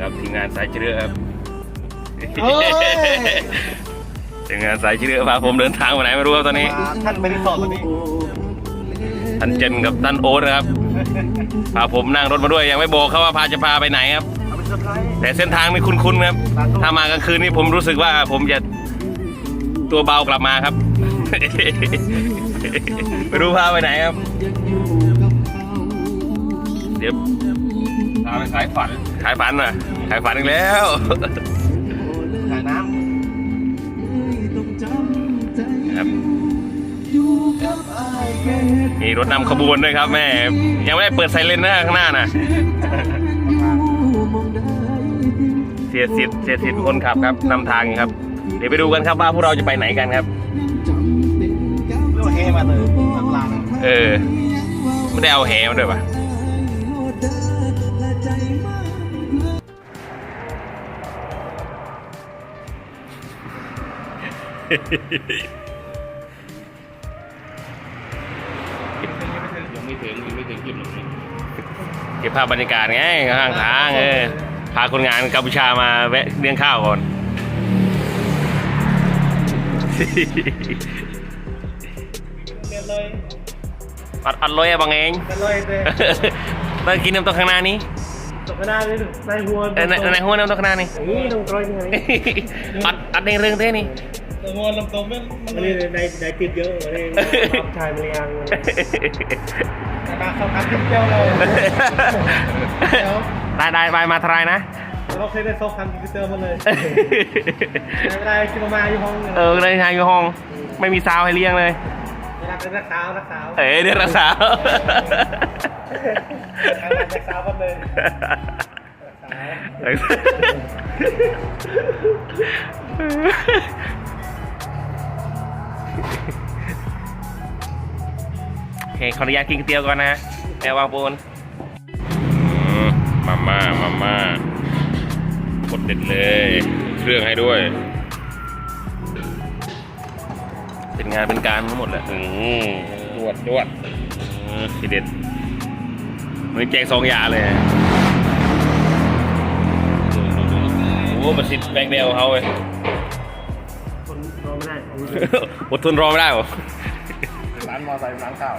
งานสายเชื้อครับเฮ้ยทีมงานสายเชื้อพาผมเดินทางไปไหนไม่รู้ครับตอนนี้มาท่านไปรีสอร์ทวันนี้ท่านเจนกับท่านโอ๊ตนะครับพาผมนั่งรถมาด้วยยังไม่บอกเขาว่าพาจะพาไปไหนครับเอาไปเซอร์ไพรส์แต่เส้นทางนี่คุ้นๆครับ ถ้ามากลางคืนนี่ผมรู้สึกว่าผมจะตัวเบากลับมาครับไม่รู้พาไปไหนครับ เดี๋ยว พาไปขายฝันขายฝันน่ะขายฝันอีกแล้วขายน้ครับมีรถนำขบวนด้วยครับแม่ ยังไม่ได้เปิดไซเรนนะข้างหน้าน่ะเสียสิทธิ์เสียสิทธิ์เป็นคนขับครับนำทางครับ เดี๋ยวไปดูกันครับว่าพวกเราจะไปไหนกันครับำเรียกว่าเฮมาเลยทางลาง เออ ไม่ได้เอาแหมาด้วยปะ ยังไม่ถึงยังไม่ถึงจุดหนึ่งเก็บภาพบรรยากาศไงข้างทางเออพาคนงานกัมพูชามาแวะเลี้ยงข้าวก่อนเรียนเลยอัดอัดเลยอะบางเองกันเลยเลยต้องกินน้ำต้มข้างหน้านี้ตกกระดาษเลยในหัวเออในในหัวน้ำต้มข้างหน้านี่นี่ตรงกรอยนี่ไงอัดอัดในเรื่องเท่นี่ ตัวงอนลำตัวไม่มันเลยในในติดเยอะเลยรับชายมันยังมาเข้าคันที่เจ้าเลยเดี๋ยวได้ได้ไปมาทรายนะ เราเคยได้โซคันที่เจอมาเลยไม่ได้คิดมาอยู่ห้องเออในทางอยู่ห้อง ไม่มีซาวให้เลี้ยงเลย เวลาเป็นนักสาวนักสาวเอ๋เดี๋ยวรักษา นักสาวกันเลย ขออนุญาตกินก๋วยเตี๋ยวก่อนนะแม่วางปูนมาม่ามาม่ากดเด็ดเลย เครื่องให้ด้วย เป็นงานเป็นการทั้งหมดแหละอืมดวดดวดเออทีเด็ดมันแจกสองอย่างเลยโอ้ประสิทธิ์แบงเดียวเขาเลยคนรอไม่ได้อดทนรอไม่ได้หรอ ร้านมอไซค์ร้านข้าว